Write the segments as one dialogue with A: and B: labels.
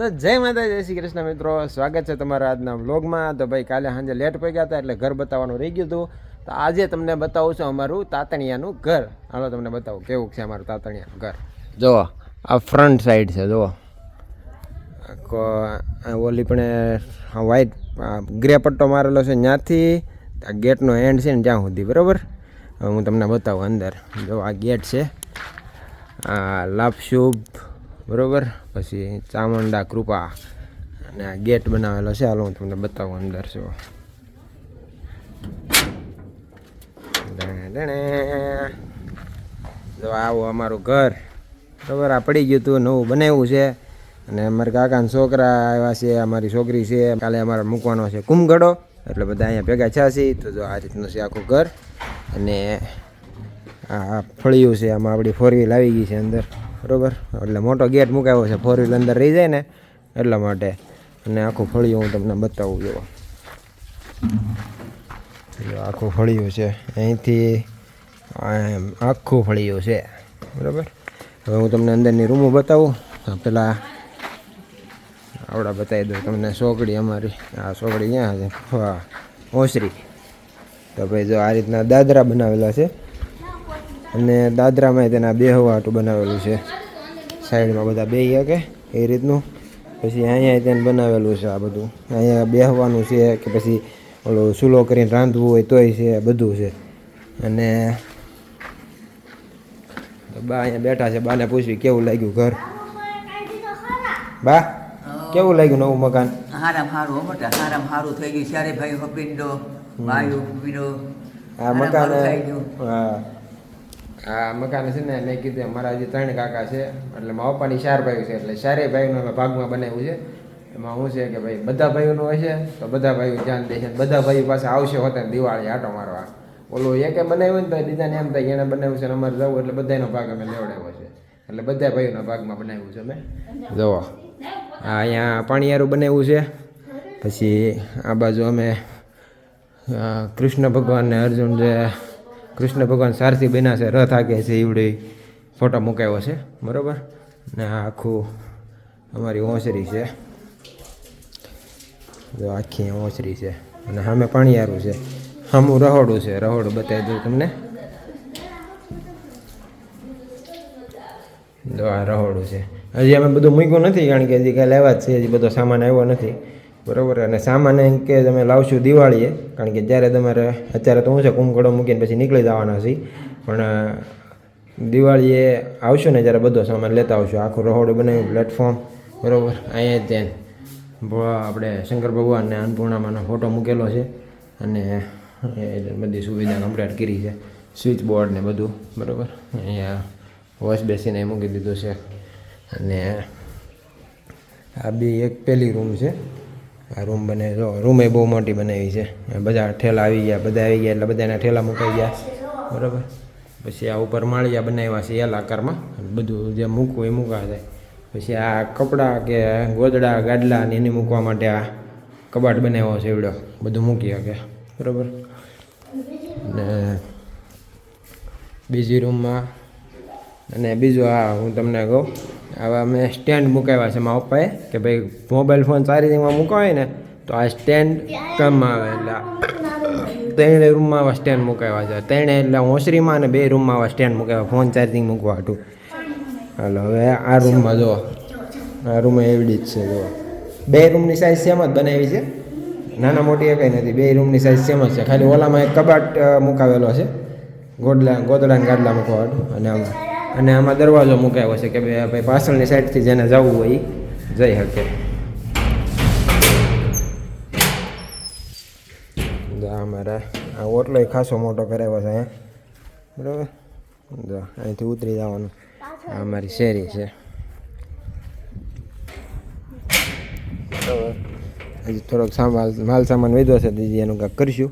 A: તો જય માતા જય શ્રી કૃષ્ણ મિત્રો. સ્વાગત છે તમારા આજના વ્લોગમાં. તો ભાઈ, કાલે સાંજે લેટ પગ્યા હતા એટલે ઘર બતાવવાનું રહી ગયું હતું. તો આજે તમને બતાવું છું અમારું તાતણિયાનું ઘર. હાલો, તમને બતાવું કેવું છે અમારું તાતણિયાનું ઘર. જુઓ, આ ફ્રન્ટ સાઈડ છે, જુઓ. ઓલી પણ વ્હાઈટ ગ્રે પટ્ટો મારેલો છે ત્યાંથી આ ગેટનો એન્ડ છે ને જ્યાં સુધી, બરાબર? હું તમને બતાવું અંદર. જો આ ગેટ છે. આ લાભશુભ બરાબર? પછી ચામુંડા કૃપા અને આ ગેટ બનાવેલો છે. હાલો હું તમને બતાવું અંદર છો જો આવું અમારું ઘર. બરાબર? આ પડી ગયું હતું નવું બનાવ્યું છે. અને અમારા કાકાના છોકરા આવ્યા છે, અમારી છોકરી છે. કાલે અમારે મૂકવાનો છે કુંભગઢો. એટલે બધા અહીંયા ભેગા થયા છે. તો જો આ રીતનું છે આખું ઘર. અને આ ફળિયું છે આમાં આપણી ફોર વ્હીલ આવી ગઈ છે અંદર. બરાબર? એટલે મોટો ગેટ મુકાયો છે ફોર વ્હીલ અંદર રહી જાય ને, એટલા માટે. અને આખું ફળિયું હું તમને બતાવું જો આખું ફળિયું છે, અહીંથી આખું ફળિયું છે, બરાબર? હવે હું તમને અંદરની રૂમો બતાવું. પેલા આવડા બતાવી દઉં તમને સોગડી અમારી. આ સોગડી ક્યાં છે? હા, ઓસરી. તો ભાઈ જો આ રીતના દાદરા બનાવેલા છે. અને દાદરામાં તેના બેહવા હવાટું બનાવેલું છે. સાઈડમાં બધા બે કે એ રીતનું. પછી અહીંયા તેને બનાવેલું છે આ બધું. અહીંયા બેહવાનું છે કે પછી ઓલું સુલો કરીને રાંધવું હોય તોય છે બધું છે. અને બા અહીંયા બેઠા છે બાને પૂછવી કેવું લાગ્યું ઘર? બા કેવું લાગ્યું નવું મકાન?
B: હારામ હારું હો હારામ હારું થઈ ગયું. ત્યારે ભાઈ હપિંડો વાયુ પીડો.
A: આ મકાન હા. આ મકાન છે ને મેં કીધું અમારા જે ત્રણ કાકા છે, એટલે મારા પપ્પાની ચાર ભાઈઓ છે, એટલે ચારેય ભાઈઓનું અમે ભાગમાં બનાવ્યું છે. એમાં શું છે કે ભાઈ, બધા ભાઈઓનું છે, તો બધા ભાઈઓ ધ્યાન દે છે બધા ભાઈઓ પાસે આવશે હોતા દિવાળી આટો મારવા. ઓલું એકે બનાવ્યું ને તો બીજાને એમ થાય એને બનાવ્યું છે અમારે જવું, એટલે બધાનો ભાગ અમે લેવડાવ્યો છે. એટલે બધા ભાઈઓના ભાગમાં બનાવ્યું છે અમે. જુઓ. આ અહીંયા પાણીયારું બનાવ્યું છે. પછી આ બાજુ અમે કૃષ્ણ ભગવાન ને અર્જુન જે કૃષ્ણ ભગવાન સારથી બન્યા છે, રથ આગે છે એવડી ફોટો મુકાયો છે, બરાબર? ને આખું અમારી ઓસરી છે. જો આખી ઓસરી છે. અને સામે પાણીયારું છે. સામું રહોડું છે, રહોડું બતાવી દઉં તમને. જો આ રહોડું છે. હજી અમે બધું મૂક્યું નથી, કારણ કે હજી કાલે આવ્યા જ છે, હજી બધો સામાન આવ્યો નથી. બરાબર. અને સામાન એમ કે તમે લાવશું દિવાળીએ, કારણ કે જ્યારે તમારે, અત્યારે તો હું છે કુંભકડો મૂકીને પછી નીકળી જવાના છીએ. પણ દિવાળીએ આવશો ને જ્યારે બધો સામાન લેતા આવશું. આખું રહોડું બનાવ્યું પ્લેટફોર્મ બરાબર. અહીંયા ત્યાં. આપણે શંકર ભગવાનને અન્નપૂર્ણામાંનો ફોટો મૂકેલો છે. અને બધી સુવિધા કમ્પ્લીટ કરી છે. સ્વિચ બોર્ડ ને બધું, બરાબર. અહીંયા વોશ બેસીને મૂકી દીધું છે. અને આ બી એક પહેલી રૂમ છે. આ રૂમ બને, જો, રૂમે બહુ મોટી બનાવી છે. બધા ઠેલા આવી ગયા, બધા આવી ગયા એટલે બધાના ઠેલા મુકાઈ ગયા. બરાબર? પછી આ ઉપર માળિયા બનાવ્યા છે એલ આકારમાં. બધું જે મૂકવું એ મૂકા જાય પછી આ કપડાં કે ગોદડા ગાડલા ને એની મૂકવા માટે આ કબાટ બનાવ્યો છે એવડો. બધું મૂકી શકે. બરાબર? ને બીજી રૂમમાં અને બીજું આ હું તમને કહું આવા મેં સ્ટેન્ડ મુકાવ્યા છે મારા પપ્પાએ, કે ભાઈ મોબાઈલ ફોન ચાર્જિંગમાં મૂકાય ને, તો આ સ્ટેન્ડ કામમાં આવે એટલે ત્રણે રૂમમાં આવા સ્ટેન્ડ મુકાવ્યા છે. ત્રણે એટલે ઓસરીમાં અને બે રૂમમાં આવા સ્ટેન્ડ મુકાવ્યા ફોન ચાર્જિંગ મૂકવા હતું હાલો, હવે આ રૂમમાં જો આ રૂમ એવડી જ છે જો બે રૂમની સાઇઝ સેમ જ બનાવી છે. નાના મોટી એ કંઈ નથી, બે રૂમની સાઇઝ સેમ જ છે. ખાલી ઓલામાં એક કબાટ મુકાવેલો છે. ગોડલા ગોદડા ને ગાડલા મૂકવા અને આમાં અને આમાં દરવાજો મુકાયો છે કે ભાઈ પાછળની સાઈડથી જેને જવું હોય જઈ શકે. અમારા આ ઓટલો ખાસો મોટો કરાવ્યો છે બરાબર? જો અહીંથી ઉતરી જવાનું. આ અમારી શેરી છે. બરાબર? હજી થોડોક સામાલ માલ સામાન વધ્યો છે દીદી એનું કાંક કરીશું.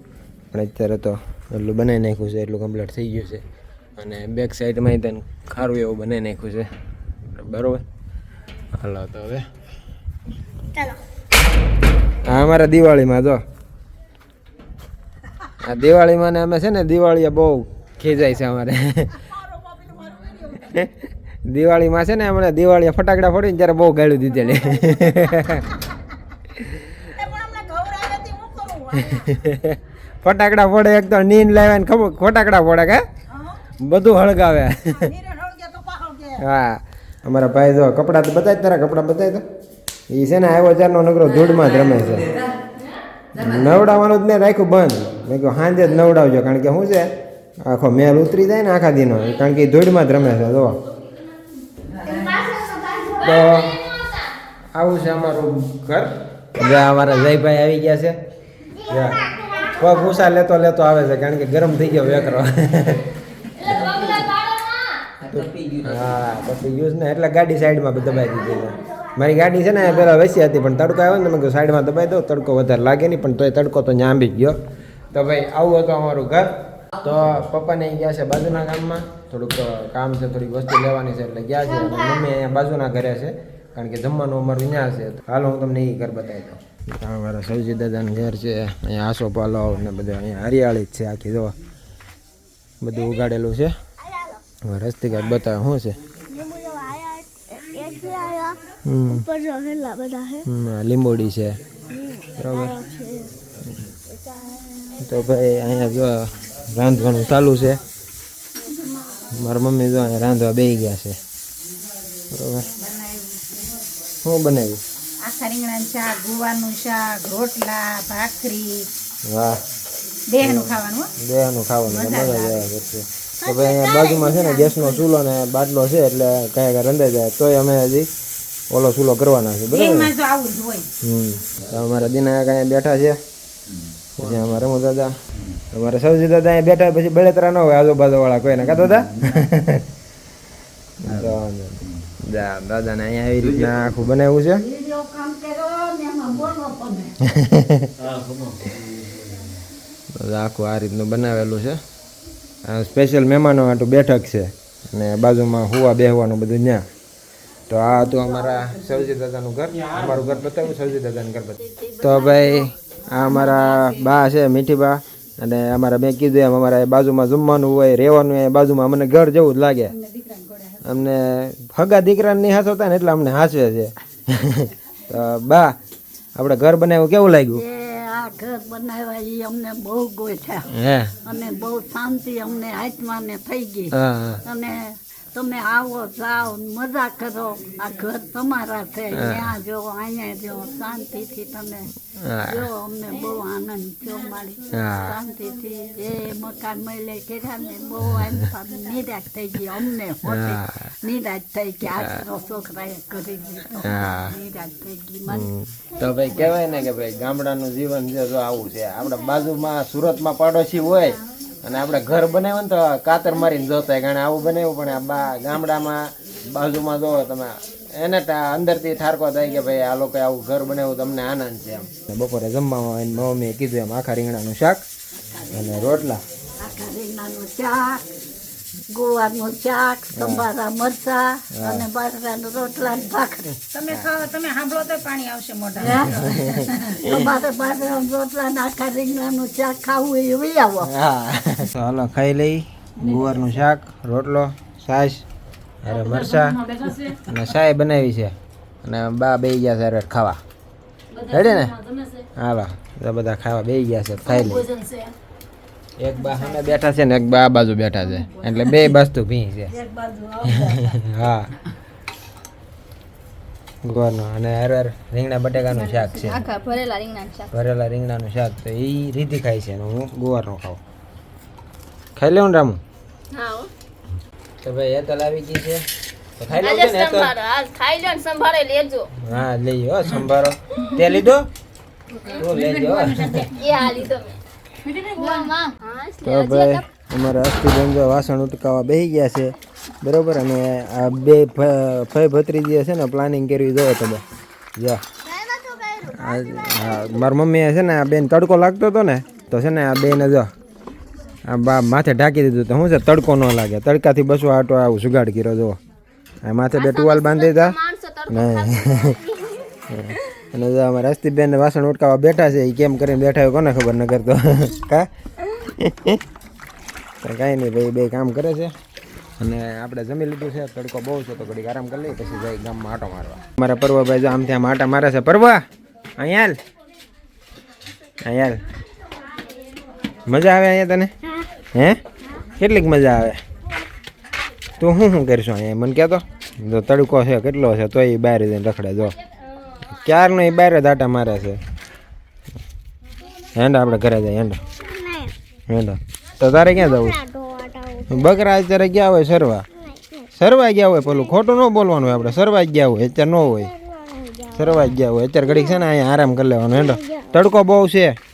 A: પણ અત્યારે તો એટલું બનાવી નાખ્યું છે, એટલું કમ્પ્લીટ થઈ ગયું છે. અને બેક સાઈડમાં તેને ખારું એવું બનાવી નાખ્યું છે. બરાબર? હાલો તો હવે. હા અમારા દિવાળીમાં જો. આ દિવાળીમાં ને અમે છે ને દિવાળીએ બહુ ખીજાય છે અમારે. દિવાળીમાં છે ને અમને દિવાળીએ ફટાકડા ફોડીને ત્યારે બહુ ગાળ્યું દીધેલી. ફટાકડા ફોડે એક તો નીંદ લાવ્યા ને ખબર ફટાકડા ફોડે કે? બધું હળગાવે. હા. અમારા ભાઈ જો કપડાં તો બતાવી તારા કપડાં બતાવી તો. એ છે ને આવ્યો ચારનો નગરો ધૂળમાં જ રમે છે. નવડાવવાનું જ મેં રાખ્યું બંધ. મેં કહ્યું સાંજે જ નવડાવજો કારણ કે શું છે? આખો મેલ ઉતરી જાય ને આખા દીનો. કારણ કે એ ધૂળમાં જ રમે છે જો તો આવું છે અમારું ઘર. જ્યાં અમારા જયભાઈ આવી ગયા છે. જ્યાં પગ ઊંચા લેતો લેતો આવે છે કારણ કે ગરમ થઈ ગયો વેકરો. હા પછી યુઝ ને, એટલે ગાડી સાઈડમાં દબાઈ દીધી મારી ગાડી છે ને પેલા વેસી હતી, પણ તડકો આવ્યો ને મેં સાઈડમાં દબાઈ દો તડકો વધારે લાગે નહીં, પણ તોય તડકો તો ન્યાંબી ગયો. તો ભાઈ, આવું હતું અમારું ઘર. તો પપ્પાને અહીં ગયા છે બાજુના ગામમાં. થોડુંક કામ છે, થોડીક વસ્તુ લેવાની છે, એટલે ગયા છે. મમ્મી અહીંયા બાજુના ઘરે છે, કારણ કે જમવાનું અમારું અહીંયા છે. હાલો, હું તમને એ ઘર બતાવી દઉં. મારા સૌજી દાદાનું ઘર છે, અહીંયા આસો પાલો ને બધું, અહીંયા હરિયાળી જ છે આખી, જો. બધું ઉગાડેલું છે. રસ્તી કાંઈક બતાવે શું છે? લીંબોડી છે. બરાબર. તો ભાઈ અહીંયા જો રાંધવાનું ચાલુ છે. મારા મમ્મી જો અહીંયા રાંધવા બે ગયા છે. બરાબર. શું બનાવ્યું?
C: આખા રીંગણાનું શાક ગુવાનું શાક રોટલા ભાખરી.
A: વાહ.
C: દેહનું ખાવાનું
A: દેહનું ખાવાનું મજા આવે. કરશે તો ભાઈ અહીંયા બાજુમાં છે ને ગેસનો ચૂલો ને બાટલો છે એટલે કયા કયા રંધાઈ જાય. તોય અમે હજી ઓલો ચૂલો કરવાના છે બરાબર? ને?
C: બેનમાં તો આવું જ હોય.
A: હમ. તો અમારા દિના કાંઈ બેઠા છે. પછી અમારે રમો દાદા અમારે સૌજી દાદા અહીંયા બેઠા પછી બળેતરા ન હોય આજુબાજુવાળા કોઈને. કા દાદા? દાદાને અહીંયા આવી રીતના આખું બનાવ્યું છે. આખું આ રીતનું બનાવેલું છે. સ્પેશિયલ મહેમાનો આટું બેઠક છે. અને બાજુમાં હુવા બેહવાનું બધું ત્યાં તો આ હતું અમારા સૌજી દાદાનું ઘર. અમારું ઘર બતાવ્યું સૌજી દાદાનું ઘર બતાવ્યું. તો ભાઈ, આ અમારા બા છે, મીઠી બા. અને અમારા મેં કીધું એમ, અમારા બાજુમાં જમવાનું હોય, રહેવાનું હોય બાજુમાં અમને ઘર જેવું જ લાગે. અમને હગા દીકરાને નહીં હાસવતા ને એટલે અમને હાસવે છે. તો બા આપણે ઘર બનાવ્યું કેવું લાગ્યું?
D: આ ઘર બનાવ્યા ઈ અમને બહુ ગોઠ્યા. અને બહુ શાંતિ અમને આત્માને થઈ ગઈ. અને તમે આવો જાઓ મજા કરો. આ ઘર તમારા છે. ત્યાં જો અહીંયા જો શાંતિથી તમે જો અમને બહુ આનંદ જો મારી. શાંતિથી એ મકાન મળે કર્યા ને બહુ નિરાશ થઈ ગઈ અમને નિરાશ થઈ ગઈ આશરો છોકરાએ કરી દીધો. નિરાશ થઈ ગઈ મને
A: તો ભાઈ કહેવાય ને કે ભાઈ ગામડાનું જીવન છે તો આવું છે આપણા બાજુમાં સુરતમાં પાડોશી હોય અને આપણે ઘર બનાવ્યું ને તો કાતર મારીને જોતા હોય કારણ આવું બનાવ્યું પણ આ બા ગામડામાં બાજુમાં જો તમે એને અંદરથી ઠારકો થાય કે ભાઈ આ લોકો આવું ઘર બનાવ્યું તમને આનંદ છે એમ. બપોરે જમવામાં આવીને મમ્મીએ કીધું એમ આખા રીંગણાનું શાક અને રોટલા.
D: ગોવાનું શાક સંભારા મરચા અને બાજરાના રોટલા ને ભાખરી.
C: તમે ખાઓ તમે સાંભળો તો પાણી આવશે મોઢા
D: તમારે બાજરાના રોટલા ને આખા રીંગણાનું શાક ખાવું એ લઈ આવો.
A: હા. હાલો ખાઈ લઈ. ગુવારનું શાક રોટલો છાશ અરે મરચા. અને સાય બનાવી છે. અને બા બે ગયા છે અરે ખાવા. રેડી ને? હાલો બધા ખાવા બે ગયા છે ખાઈ લઈ. એક બા સામે બેઠા છે ને એક બા આ બાજુ બેઠા છે. એટલે બે વસ્તુ ભી છે. હા. ગુવારનો અને હર હર રીંગણા બટેકાનું શાક છે.
E: આખા ભરેલા રીંગણાનું શાક.
A: ભરેલા રીંગણાનું શાક તો એ રીધી ખાય છે હું ગુવારનો ખાઉં. ખાઈ લેવું રામુ? તો ભાઈ એ તલ આવી ગઈ છે. તો ખાઈ લઉં ને તો
E: ખાઈ લો ને સંભાળે લેજો.
A: હા લઈ હો સંભારો. તે લીધો? તું લેજો
E: એ આ લીધો
A: તો ભાઈ અમારા અસ્થિબેન જો વાસણ ઉટકાવા બેસી ગયા છે. બરોબર અને આ બે ભ- ભત્રીજી છે ને પ્લાનિંગ કરવી જોઈએ તમે જો. મારી મમ્મીએ છે ને આ બેન તડકો લાગતો હતો ને તો છે ને આ બેન જો આ બા માથે ઢાંકી દીધું તો શું છે તડકો ન લાગે. તડકાથી બસો આટો આવું સુગાડ કર્યો જુઓ. આ માથે બે ટુવાલ બાંધી દીધા. નહીં. અને જો અમારા અસ્તિબેન વાસણ ઉટકાવા બેઠા છે એ કેમ કરીને બેઠા હોય કોને ખબર ન કરતો કા? કાંઈ નહીં ભાઈ બે કામ કરે છે. અને આપણે જમી લીધું છે, તડકો બહુ છે, તો ઘડીક આરામ કરી લઈએ, પછી જાય ગામમાં આટો મારવા. મારા પર્વભાઈ જો આમથી આમ આટા મારે છે. પરવા! અહીંયા અહીંયા મજા આવે અહીંયા તને? હે? કેટલીક મજા આવે? તું શું શું કરીશું અહીંયા? મને કહેતો, જો તડકો છે, કેટલો છે, તોય બહાર જઈને રખડે, જો. ક્યારનો એ બહાર જ આટા મારે છે. હેંડા, આપણે ઘરે જાય હેંડા. હેંડા. તો તારે ક્યાં જવું? બકરા અત્યારે ગયા હોય સરવા. સરવા ગયા હોય પેલું. ખોટું ન બોલવાનું હોય આપણે. સરવા ગયા હોય, અત્યારે ન હોય. સરવા ગયા હોય. અત્યારે ઘડીક છે ને, અહીંયા આરામ કરી લેવાનો, હેંડો. તડકો બહુ છે.